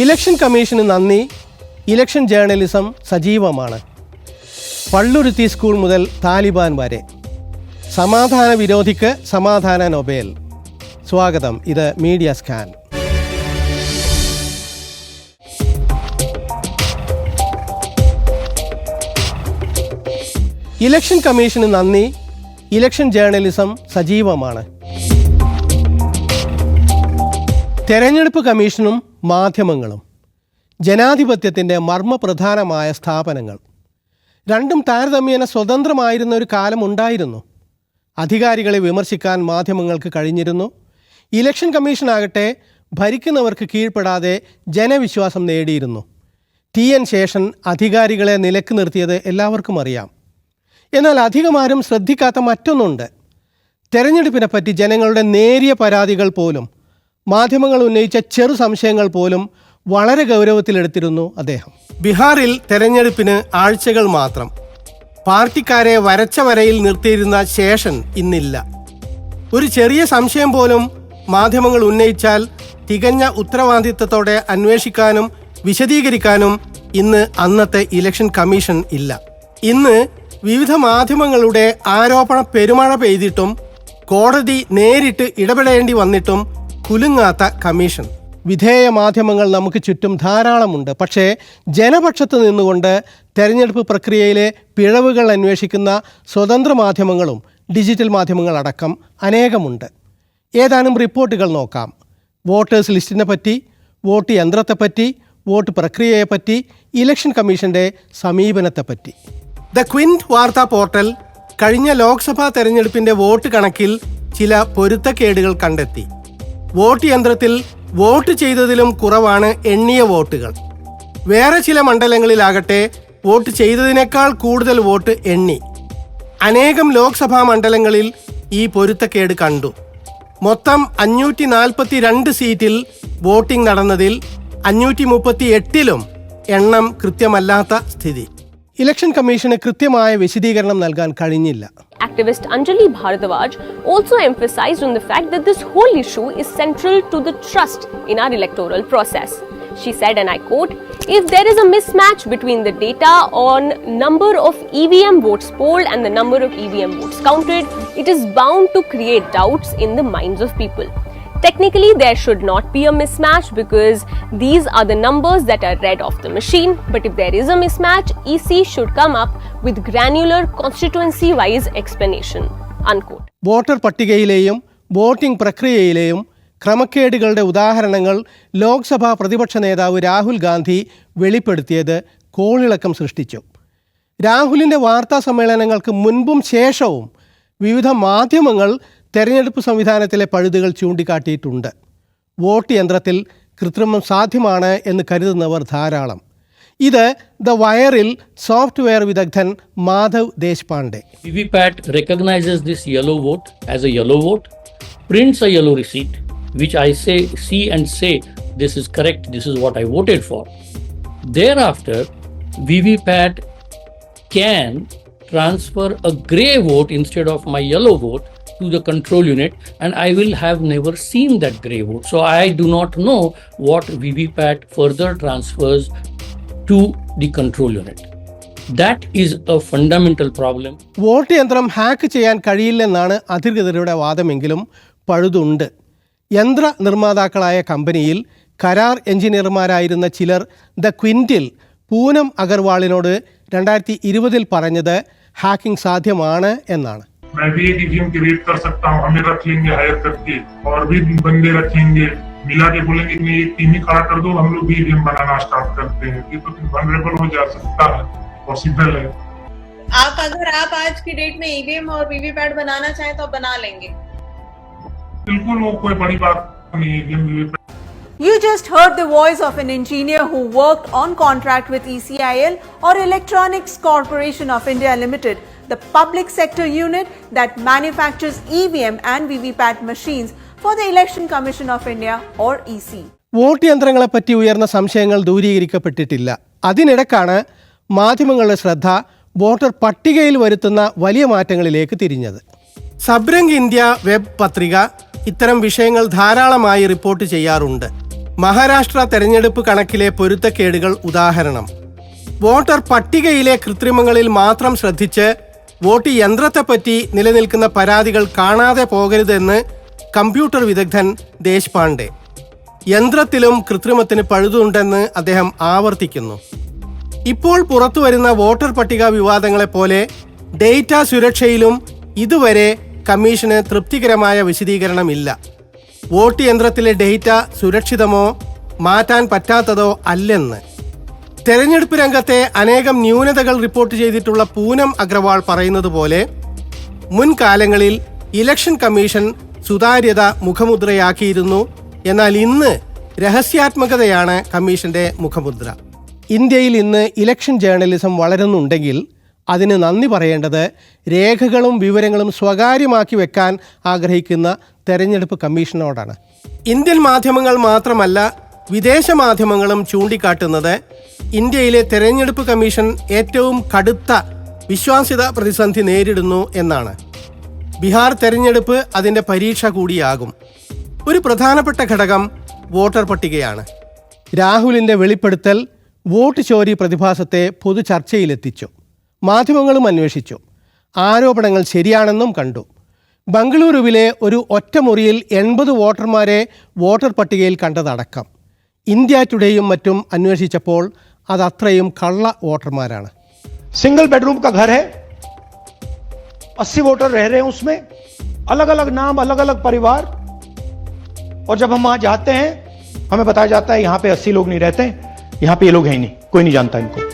Election കമ്മീഷന് നന്ദി. Election journalism സജീവമാണ്. പള്ളുരുത്തി സ്കൂൾ മുതൽ താലിബാൻ വരെ. സമാധാന വിരോധിക്ക് സമാധാന നൊബേൽ. സ്വാഗതം ഇത് മീഡിയ സ്കാൻ. ഇലക്ഷൻ കമ്മീഷന് നന്ദി. ഇലക്ഷൻ ജേർണലിസം സജീവമാണ്. തെരഞ്ഞെടുപ്പ് കമ്മീഷനും മാധ്യമങ്ങളും ജനാധിപത്യത്തിന്റെ മർമ്മപ്രധാനമായ സ്ഥാപനങ്ങൾ. രണ്ടും താരതമ്യേന സ്വതന്ത്രമായിരുന്ന ഒരു കാലം ഉണ്ടായിരുന്നു. അധികാരികളെ വിമർശിക്കാൻ മാധ്യമങ്ങൾക്ക് കഴിഞ്ഞിരുന്നു. ഇലക്ഷൻ കമ്മീഷനാകട്ടെ ഭരിക്കുന്നവർക്ക് കീഴ്പ്പെടാതെ ജനവിശ്വാസം നേടിയിരുന്നു. ടി എൻ ശേഷൻ അധികാരികളെ നിലയ്ക്ക് നിർത്തിയത് എല്ലാവർക്കും അറിയാം. എന്നാൽ അധികമാരും ശ്രദ്ധിക്കാത്ത മറ്റൊന്നുണ്ട്. തെരഞ്ഞെടുപ്പിനെ പറ്റി ജനങ്ങളുടെ നേരിയ പരാതികൾ പോലും മാധ്യമങ്ങൾ ഉന്നയിച്ച ചെറു സംശയങ്ങൾ പോലും വളരെ ഗൗരവത്തിലെടുത്തിരുന്നു അദ്ദേഹം. ബീഹാറിൽ തെരഞ്ഞെടുപ്പിന് ആഴ്ചകൾ മാത്രം. പാർട്ടിക്കാരെ വരച്ച വരയിൽ നിർത്തിയിരുന്ന ശേഷൻ ഇന്നില്ല. ഒരു ചെറിയ സംശയം പോലും മാധ്യമങ്ങൾ ഉന്നയിച്ചാൽ തികഞ്ഞ ഉത്തരവാദിത്തത്തോടെ അന്വേഷിക്കാനും വിശദീകരിക്കാനും ഇന്ന് അന്നത്തെ ഇലക്ഷൻ കമ്മീഷൻ ഇല്ല. ഇന്ന് വിവിധ മാധ്യമങ്ങളുടെ ആരോപണ പെരുമഴ പെയ്തിട്ടും കോടതി നേരിട്ട് ഇടപെടേണ്ടി വന്നിട്ടും കുലുങ്ങാത്ത കമ്മീഷൻ. വിധേയ മാധ്യമങ്ങൾ നമുക്ക് ചുറ്റും ധാരാളമുണ്ട്. പക്ഷേ ജനപക്ഷത്ത് നിന്നുകൊണ്ട് തെരഞ്ഞെടുപ്പ് പ്രക്രിയയിലെ പിഴവുകൾ അന്വേഷിക്കുന്ന സ്വതന്ത്ര മാധ്യമങ്ങളും ഡിജിറ്റൽ മാധ്യമങ്ങളടക്കം അനേകമുണ്ട്. ഏതാനും റിപ്പോർട്ടുകൾ നോക്കാം. വോട്ടേഴ്സ് ലിസ്റ്റിനെ പറ്റി വോട്ട് യന്ത്രത്തെപ്പറ്റി വോട്ട് പ്രക്രിയയെപ്പറ്റി ഇലക്ഷൻ കമ്മീഷന്റെ സമീപനത്തെപ്പറ്റി ദ ക്വിന്റ് വാർത്താ പോർട്ടൽ കഴിഞ്ഞ ലോക്സഭാ തെരഞ്ഞെടുപ്പിന്റെ വോട്ട് കണക്കിൽ ചില പൊരുത്തക്കേടുകൾ കണ്ടെത്തി. വോട്ട് യന്ത്രത്തിൽ വോട്ട് ചെയ്തതിലും കുറവാണ് എണ്ണിയ വോട്ടുകൾ. വേറെ ചില മണ്ഡലങ്ങളിലാകട്ടെ വോട്ട് ചെയ്തതിനേക്കാൾ കൂടുതൽ വോട്ട് എണ്ണി. അനേകം ലോക്സഭാ മണ്ഡലങ്ങളിൽ ഈ പൊരുത്തക്കേട് കണ്ടു. മൊത്തം അഞ്ഞൂറ്റി നാൽപ്പത്തി രണ്ട് സീറ്റിൽ വോട്ടിംഗ് നടന്നതിൽ അഞ്ഞൂറ്റി മുപ്പത്തി എട്ടിലും എണ്ണം കൃത്യമല്ലാത്ത സ്ഥിതി. ഇലക്ഷൻ കമ്മീഷന് കൃത്യമായ വിശദീകരണം നൽകാൻ കഴിഞ്ഞില്ല Activist Anjali Bharadwaj also emphasized on the fact that this whole issue is central to the trust in our electoral process. She said, and I quote, if there is a mismatch between the data on number of EVM votes polled and the number of EVM votes counted, it is bound to create doubts in the minds of people. Technically, there should not be a mismatch because these are the numbers that are read off the machine. But if there is a mismatch, EC should come up with granular constituency wise explanation. Unquote. Voter പട്ടികയിലെയും voting പ്രക്രിയയിലെയും ക്രമക്കേടുകളുടെ ഉദാഹരണങ്ങൾ ലോക്സഭാ പ്രതിപക്ഷ നേതാവ് രാഹുൽ ഗാന്ധി വെളിപ്പെടുത്തിയത് കോളിളക്കം സൃഷ്ടിച്ചു രാഹുലിന്റെ വാർത്താ സമ്മേളനങ്ങൾക്ക് മുൻപും ശേഷവും വിവിധ മാധ്യമങ്ങൾ തെരഞ്ഞെടുപ്പ് സംവിധാനത്തിലെ പഴുതുകൾ ചൂണ്ടിക്കാട്ടിയിട്ടുണ്ട് വോട്ട് യന്ത്രത്തിൽ കൃത്രിമം സാധ്യമാണ് എന്ന് കരുതുന്നവർ ധാരാളം ഇത് ദ വയറിൽ സോഫ്റ്റ്വെയർ വിദഗ്ധൻ Madhav Deshpande VVPAT recognizes this yellow vote as a yellow vote, prints a yellow receipt, which I say, see and say, this is correct, this is what I voted for. Thereafter, VVPAT can transfer a grey vote instead of my yellow vote to the control unit, and I will have never seen that grey vote. So I do not know what VVPAT further transfers to the control unit. That is a fundamental problem. Vote യന്ത്രം hack ചെയ്യാൻ കഴിയില്ലെന്നാണ് അധികൃതരുടെ വാദമെങ്കിലും പഴുതുണ്ട് യന്ത്ര നിർമ്മാതാക്കളായ കമ്പനിയിൽ കരാർ എഞ്ചിനീയർമാരായിരുന്ന ചിലർ the ക്വിന്റിൽ Poonam അഗർവാളിനോട് രണ്ടായിരത്തി ഇരുപതിൽ പറഞ്ഞത് ഹാക്കിംഗ് സാധ്യമാണ് എന്നാണ് मैं भी एक ईवीएम क्रिएट कर सकता हूँ हमें रख लेंगे हायर करके और भी बंदे रखेंगे। मिला के बोलेंगे कि एक टीम ही खड़ा कर दो हम लोग भी ईवीएम बनाना स्टार्ट करते हैं। ये तो वनरेबल हो जा सकता है पॉसिबल है। आप अगर आप आज की डेट में ईवीएम और वीवीपैट बनाना चाहें तो बना लेंगे। बिल्कुल वो कोई बड़ी बात नहीं है EVM VVPAT You just heard the voice of an engineer who worked on contract with E ECIL or Electronics Corporation of India Limited, the public sector unit that manufactures EVM and VVPAT machines for the Election Commission of India or EC. Vote യന്ത്രങ്ങളെപ്പറ്റി ഉയർന്ന സംശയങ്ങൾ ദൂരീകരിക്കപ്പെട്ടിട്ടില്ല. അതിനിടക്കാണ് മാധ്യമങ്ങളുടെ ശ്രദ്ധ voter പട്ടികയിൽ വരുത്തുന്ന വലിയ മാറ്റങ്ങളിലേക്ക് തിരിഞ്ഞത്. സബ്രംഗ് India web പത്രിക ഇത്തരം വിഷയങ്ങൾ ധാരാളമായി റിപ്പോർട്ട് ചെയ്യാറുണ്ട്. മഹാരാഷ്ട്ര തെരഞ്ഞെടുപ്പ് കണക്കിലെ പൊരുത്തക്കേടുകൾ ഉദാഹരണം. വോട്ടർ പട്ടികയിലെ കൃത്രിമങ്ങളിൽ മാത്രം ശ്രദ്ധിച്ച് വോട്ട് യന്ത്രത്തെപ്പറ്റി നിലനിൽക്കുന്ന പരാതികൾ കാണാതെ പോകരുതെന്ന് കമ്പ്യൂട്ടർ വിദഗ്ധൻ ദേശ്പാണ്ഡെ. യന്ത്രത്തിലും കൃത്രിമത്തിന് പഴുതുണ്ടെന്ന് അദ്ദേഹം ആവർത്തിക്കുന്നു. ഇപ്പോൾ പുറത്തു വരുന്ന വോട്ടർ പട്ടിക വിവാദങ്ങളെപ്പോലെ ഡേറ്റ സുരക്ഷയിലും ഇതുവരെ കമ്മീഷന് തൃപ്തികരമായ വിശദീകരണമില്ല. വോട്ട് യന്ത്രത്തിലെ ഡേറ്റ സുരക്ഷിതമോ മാറ്റാൻ പറ്റാത്തതോ അല്ലെന്ന്. തെരഞ്ഞെടുപ്പ് രംഗത്തെ അനേകം ന്യൂനതകൾ റിപ്പോർട്ട് ചെയ്തിട്ടുള്ള പൂനം അഗ്രവാൾ പറയുന്നത് പോലെ മുൻകാലങ്ങളിൽ ഇലക്ഷൻ കമ്മീഷൻ സുതാര്യത മുഖമുദ്രയാക്കിയിരുന്നു. എന്നാൽ ഇന്ന് രഹസ്യാത്മകതയാണ് കമ്മീഷന്റെ മുഖമുദ്ര. ഇന്ത്യയിൽ ഇന്ന് ഇലക്ഷൻ ജേർണലിസം വളരുന്നുണ്ടെങ്കിൽ അതിന് നന്ദി പറയേണ്ടത് രേഖകളും വിവരങ്ങളും സ്വകാര്യമാക്കി വെക്കാൻ ആഗ്രഹിക്കുന്ന തെരഞ്ഞെടുപ്പ് കമ്മീഷനോടാണ്. ഇന്ത്യൻ മാധ്യമങ്ങൾ മാത്രമല്ല വിദേശ മാധ്യമങ്ങളും ചൂണ്ടിക്കാട്ടുന്നത് ഇന്ത്യയിലെ തെരഞ്ഞെടുപ്പ് കമ്മീഷൻ ഏറ്റവും കടുത്ത വിശ്വാസ്യത പ്രതിസന്ധി നേരിടുന്നു എന്നാണ്. ബീഹാർ തെരഞ്ഞെടുപ്പ് അതിന്റെ പരീക്ഷ കൂടിയാകും. ഒരു പ്രധാനപ്പെട്ട ഘടകം വോട്ടർ പട്ടികയാണ്. രാഹുലിന്റെ വെളിപ്പെടുത്തൽ വോട്ട് ചോരി പ്രതിഭാസത്തെ പൊതു ചർച്ചയിലെത്തിച്ചു. മാധ്യമങ്ങളും അന്വേഷിച്ചു. ആരോപണങ്ങൾ ശരിയാണെന്നും കണ്ടു. ബംഗളൂരുവിലെ ഒരു ഒറ്റമുറിയിൽ എൺപത് വോട്ടർമാരെ വോട്ടർ പട്ടികയിൽ കണ്ടതടക്കം. ഇന്ത്യ ടുഡേയും മറ്റും അന്വേഷിച്ചപ്പോൾ അതത്രയും കള്ള വോട്ടർമാരാണ് सिंगल बेडरूम का घर है अस्सी वोटर रह रहे हैं उसमें अलग अलग नाम अलग अलग परिवार और जब हम वहां जाते हैं हमें बताया जाता है यहां पे अस्सी लोग नहीं रहते यहां पे ये लोग हैं ही नहीं कोई नहीं जानता इनको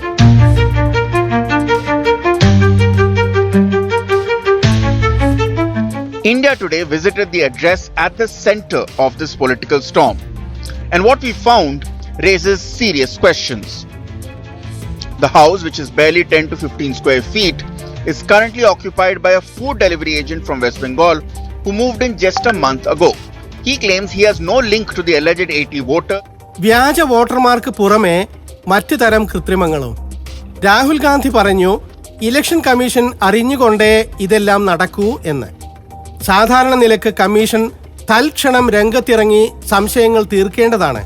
India Today visited the address at the center of this political storm. And what we found raises serious questions. The house, which is barely 10 to 15 square feet, is currently occupied by a food delivery agent from West Bengal who moved in just a month ago. He claims he has no link to the alleged AT voter വ്യാജ വോട്ടർമാർക്ക് പുറമെ മറ്റു തരം കൃത്രിമങ്ങളും രാഹുൽ ഗാന്ധി പറഞ്ഞു election commission അറിഞ്ഞുകൊണ്ടേ ഇതെല്ലാം നടക്കൂ എന്ന് സാധാരണ നിലയ്ക്ക് കമ്മീഷൻ തൽക്ഷണം രംഗത്തിറങ്ങി സംശയങ്ങൾ തീർക്കേണ്ടതാണ്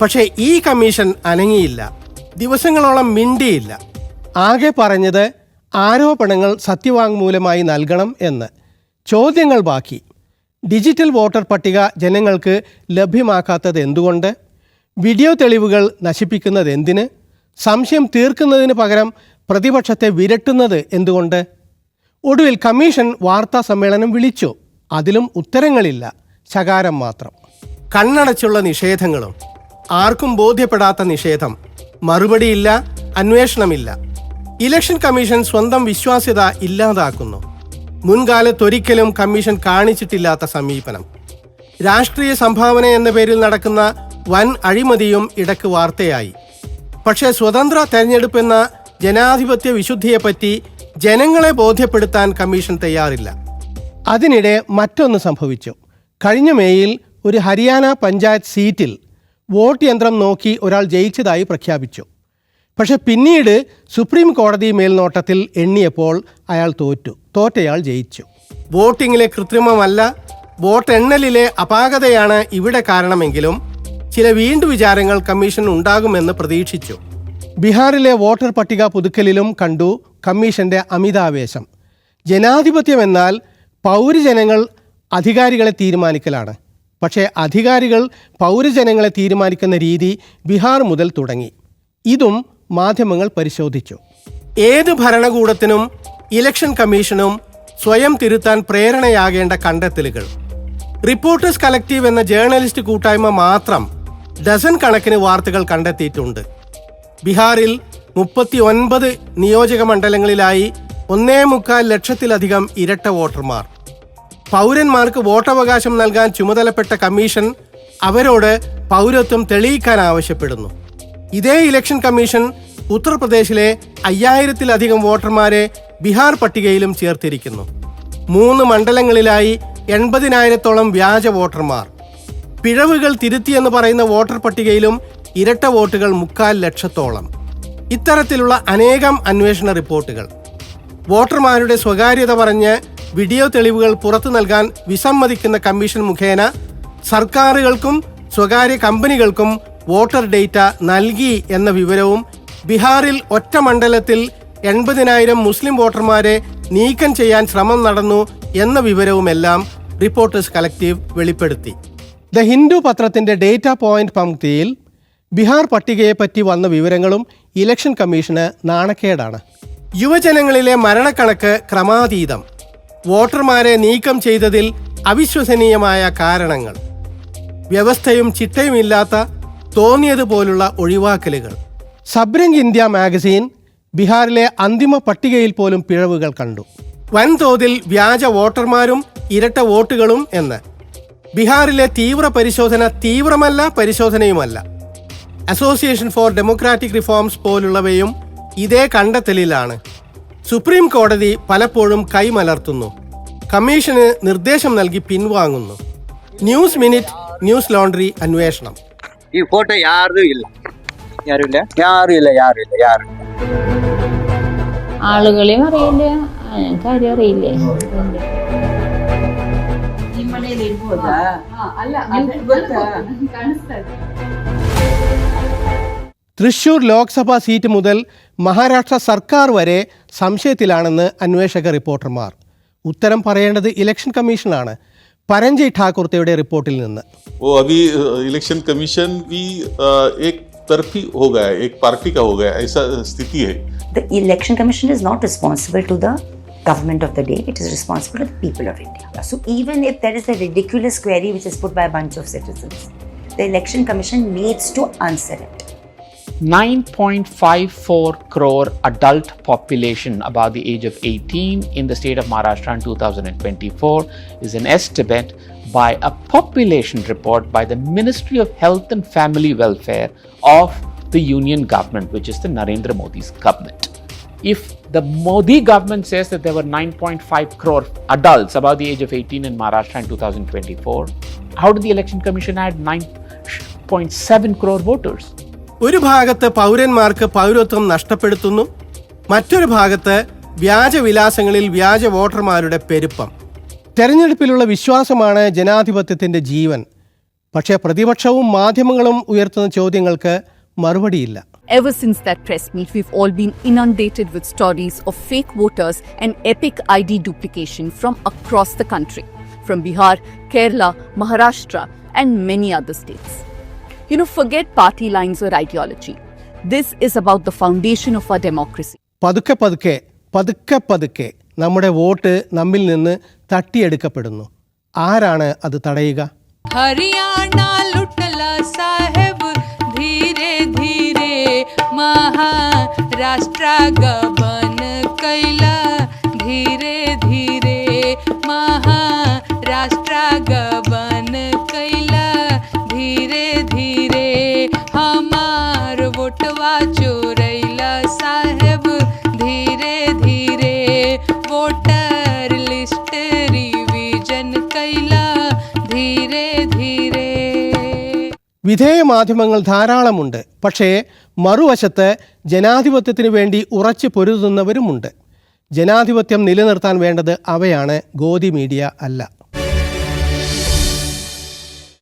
പക്ഷേ ഈ കമ്മീഷൻ അനങ്ങിയില്ല ദിവസങ്ങളോളം മിണ്ടിയില്ല. ആകെ പറഞ്ഞത് ആരോപണങ്ങൾ സത്യവാങ്മൂലമായി നൽകണം എന്ന്. ചോദ്യങ്ങൾ ബാക്കി. ഡിജിറ്റൽ വോട്ടർ പട്ടിക ജനങ്ങൾക്ക് ലഭ്യമാക്കാത്തത് എന്തുകൊണ്ട്? വീഡിയോ തെളിവുകൾ നശിപ്പിക്കുന്നത് എന്തിന്? സംശയം തീർക്കുന്നതിന് പകരം പ്രതിപക്ഷത്തെ വിരട്ടുന്നത് എന്തുകൊണ്ട്? ഒടുവിൽ കമ്മീഷൻ വാർത്താ സമ്മേളനം വിളിച്ചു. അതിലും ഉത്തരങ്ങളില്ല. ശകാരം മാത്രം. കണ്ണടച്ചുള്ള നിഷേധങ്ങളും. ആർക്കും ബോധ്യപ്പെടാത്ത നിഷേധം. മറുപടിയില്ല അന്വേഷണമില്ല. ഇലക്ഷൻ കമ്മീഷൻ സ്വന്തം വിശ്വാസ്യത ഇല്ലാതാക്കുന്നു. മുൻകാലത്തൊരിക്കലും കമ്മീഷൻ കാണിച്ചിട്ടില്ലാത്ത സമീപനം. രാഷ്ട്രീയ സംഭാവന എന്ന പേരിൽ നടക്കുന്ന വൻ അഴിമതിയും ഇടയ്ക്ക് വാർത്തയായി. പക്ഷേ സ്വതന്ത്ര തെരഞ്ഞെടുപ്പ് എന്ന ജനാധിപത്യ വിശുദ്ധിയെപ്പറ്റി ജനങ്ങളെ ബോധ്യപ്പെടുത്താൻ കമ്മീഷൻ തയ്യാറില്ല. അതിനിടെ മറ്റൊന്ന് സംഭവിച്ചു. കഴിഞ്ഞ മേയിൽ ഒരു ഹരിയാന പഞ്ചായത്ത് സീറ്റിൽ വോട്ട് യന്ത്രം നോക്കി ഒരാൾ ജയിച്ചതായി പ്രഖ്യാപിച്ചു. പക്ഷെ പിന്നീട് സുപ്രീം കോടതി മേൽനോട്ടത്തിൽ എണ്ണിയപ്പോൾ അയാൾ തോറ്റു. തോറ്റയാൾ ജയിച്ചു. വോട്ടിങ്ങിലെ കൃത്രിമമല്ല വോട്ടെണ്ണലിലെ അപാകതയാണ് ഇവിടെ കാരണമെങ്കിലും ചില വീണ്ടു വിചാരങ്ങൾ കമ്മീഷൻ ഉണ്ടാകുമെന്ന് പ്രതീക്ഷിച്ചു. ബീഹാറിലെ വോട്ടർ പട്ടിക പുതുക്കലിലും കണ്ടു കമ്മീഷന്റെ അമിതാവേശം. ജനാധിപത്യം എന്നാൽ പൗരജനങ്ങൾ അധികാരികളെ തീരുമാനിക്കലാണ്. പക്ഷേ അധികാരികൾ പൗരജനങ്ങളെ തീരുമാനിക്കുന്ന രീതി ബീഹാർ മുതൽ തുടങ്ങി. ഇതും മാധ്യമങ്ങൾ പരിശോധിച്ചു. ഏത് ഭരണകൂടത്തിനും ഇലക്ഷൻ കമ്മീഷനും സ്വയം തിരുത്താൻ പ്രേരണയാകേണ്ട കണ്ടെത്തലുകൾ. റിപ്പോർട്ടേഴ്സ് കളക്റ്റീവ് എന്ന ജേർണലിസ്റ്റ് കൂട്ടായ്മ മാത്രം ഡസൻ കണക്കിന് വാർത്തകൾ കണ്ടെത്തിയിട്ടുണ്ട്. ബീഹാറിൽ മുപ്പത്തി ഒൻപത് നിയോജക മണ്ഡലങ്ങളിലായി ഒന്നേ മുക്കാൽ ലക്ഷത്തിലധികം ഇരട്ട വോട്ടർമാർ. പൗരന്മാർക്ക് വോട്ടവകാശം നൽകാൻ ചുമതലപ്പെട്ട കമ്മീഷൻ അവരോട് പൗരത്വം തെളിയിക്കാൻ ആവശ്യപ്പെടുന്നു. ഇതേ ഇലക്ഷൻ കമ്മീഷൻ ഉത്തർപ്രദേശിലെ അയ്യായിരത്തിലധികം വോട്ടർമാരെ ബീഹാർ പട്ടികയിലും ചേർത്തിരിക്കുന്നു. മൂന്ന് മണ്ഡലങ്ങളിലായി എൺപതിനായിരത്തോളം വ്യാജ വോട്ടർമാർ. പിഴവുകൾ തിരുത്തിയെന്ന് പറയുന്ന വോട്ടർ പട്ടികയിലും ഇരട്ട വോട്ടുകൾ മുക്കാൽ ലക്ഷത്തോളം. ഇത്തരത്തിലുള്ള അനേകം അന്വേഷണ റിപ്പോർട്ടുകൾ. വോട്ടർമാരുടെ സ്വകാര്യത പറഞ്ഞ് വീഡിയോ തെളിവുകൾ പുറത്തു നൽകാൻ വിസമ്മതിക്കുന്ന കമ്മീഷൻ മുഖേന സർക്കാരുകൾക്കും സ്വകാര്യ കമ്പനികൾക്കും വോട്ടർ ഡേറ്റ നൽകി എന്ന വിവരവും ബീഹാറിൽ ഒറ്റ മണ്ഡലത്തിൽ എൺപതിനായിരം മുസ്ലിം വോട്ടർമാരെ നീക്കം ചെയ്യാൻ ശ്രമം നടന്നു എന്ന വിവരവുമെല്ലാം റിപ്പോർട്ടേഴ്സ് കളക്റ്റീവ് വെളിപ്പെടുത്തി. ദ ഹിന്ദു പത്രത്തിന്റെ ഡേറ്റ പോയിന്റ് പങ്ക്തിയിൽ ബീഹാർ പട്ടികയെപ്പറ്റി വന്ന വിവരങ്ങളും ഇലക്ഷൻ കമ്മീഷന് നാണക്കേടാണ്. യുവജനങ്ങളിലെ മരണക്കണക്ക് ക്രമാതീതം. വോട്ടർമാരെ നീക്കം ചെയ്തതിൽ അവിശ്വസനീയമായ കാരണങ്ങൾ. വ്യവസ്ഥയും ചിട്ടയുമില്ലാത്ത തോന്നിയതുപോലുള്ള ഒഴിവാക്കലുകൾ. സബ്രംഗ് ഇന്ത്യ മാഗസീൻ ബീഹാറിലെ അന്തിമ പട്ടികയിൽ പോലും പിഴവുകൾ കണ്ടു. വൻതോതിൽ വ്യാജ വോട്ടർമാരും ഇരട്ട വോട്ടുകളും എന്ന്. ബീഹാറിലെ തീവ്ര പരിശോധന തീവ്രമല്ല പരിശോധനയുമല്ല. അസോസിയേഷൻ ഫോർ ഡെമോക്രാറ്റിക് റിഫോംസ് പോലുള്ളവയും ഇതേ കണ്ടെത്തലിലാണ്. സുപ്രീം കോടതി പലപ്പോഴും കൈമലർത്തുന്നു കമ്മീഷന് നിർദ്ദേശം നൽകി പിൻവാങ്ങുന്നു ന്യൂസ് മിനിറ്റ് ന്യൂസ് ലോണ്ടറി അന്വേഷണം ಈ ಫೋಟೋ ಯಾರ್ದು ಇಲ್ಲ ಯಾರು ಇಲ್ಲ ಯಾರು ಇಲ್ಲ ಯಾರು ಇಲ್ಲ ಯಾರು ಇಲ್ಲ ആളുകളെയും അറിയില്ല ആ, ഞങ്ങൾക്ക് ആരും അറിയില്ലേ തൃശൂർ ലോക്സഭാ സീറ്റ് മുതൽ മഹാരാഷ്ട്ര സർക്കാർ വരെ സംശയത്തിലാണെന്ന് അന്വേഷക റിപ്പോർട്ടർമാർ ഉത്തരം പറയേണ്ടത് ഇലക്ഷൻ കമ്മീഷനാണ് പരഞ്ജയ് ഠാക്കൂർത്തയുടെ റിപ്പോർട്ടിൽ നിന്ന് वो अभी इलेक्शन कमीशन भी अ, एक तरफी हो गया है एक पार्टी का हो गया है, ऐसा स्थिति है The election commission is not responsible to the government of the day, it is responsible to the people of India. So, even if there is a ridiculous query which is put by a bunch of citizens, the election commission needs to answer it. 9.54 crore adult population above the age of 18 in the state of Maharashtra in 2024 is an estimate by a population report by the Ministry of Health and Family Welfare of the Union government, which is the Narendra Modi's government. If the Modi government says that there were 9.5 crore adults above the age of 18 in Maharashtra in 2024, how did the Election Commission add 9.7 crore voters? ഒരു ഭാഗത്ത് പൗരന്മാർക്ക് പൗരത്വം നഷ്ടപ്പെടുത്തുന്നു മറ്റൊരു ഭാഗത്ത് വ്യാജവിലാസങ്ങളിൽ വ്യാജ വോട്ടർമാരുടെ പെരുപ്പം തെരഞ്ഞെടുപ്പിലുള്ള വിശ്വാസമാണ് ജനാധിപത്യത്തിന്റെ ജീവൻ പക്ഷേ പ്രതിപക്ഷവും മാധ്യമങ്ങളും ഉയർത്തുന്ന ചോദ്യങ്ങൾക്ക് മറുപടിയില്ല Ever since that press meet, we've all been inundated with stories of fake voters and epic ID duplication from across the country, from Bihar, Kerala, Maharashtra, and many other states. You know, forget party lines or ideology. This is about the foundation of our democracy. പതുക്കെ പതുക്കെ പതുക്കെ പതുക്കെ നമ്മുടെ vote നമ്മിൽ നിന്ന് തട്ടിയെടുക്കപ്പെടുന്നു ആരാണ് അത് തടയുക ഹരിയാണ ലുട്ടല സാഹേബ് ധീരെ ധീരെ മഹാരാഷ്ട്ര ഗമൻ കൈല चोरैला साहेब धीरे धीरे वोटर लिस्ट रिविजन कैला धीरे धीरे വിധേയ മാധ്യമങ്ങൾ ധാരാളമുണ്ട് പക്ഷേ മറുവശത്ത് ജനാധിപത്യത്തിന് വേണ്ടി ഉറച്ചു പൊരുതുന്നവരുമുണ്ട് ജനാധിപത്യം നിലനിർത്താൻ വേണ്ടത് അവയാണ് ഗോതി മീഡിയ അല്ല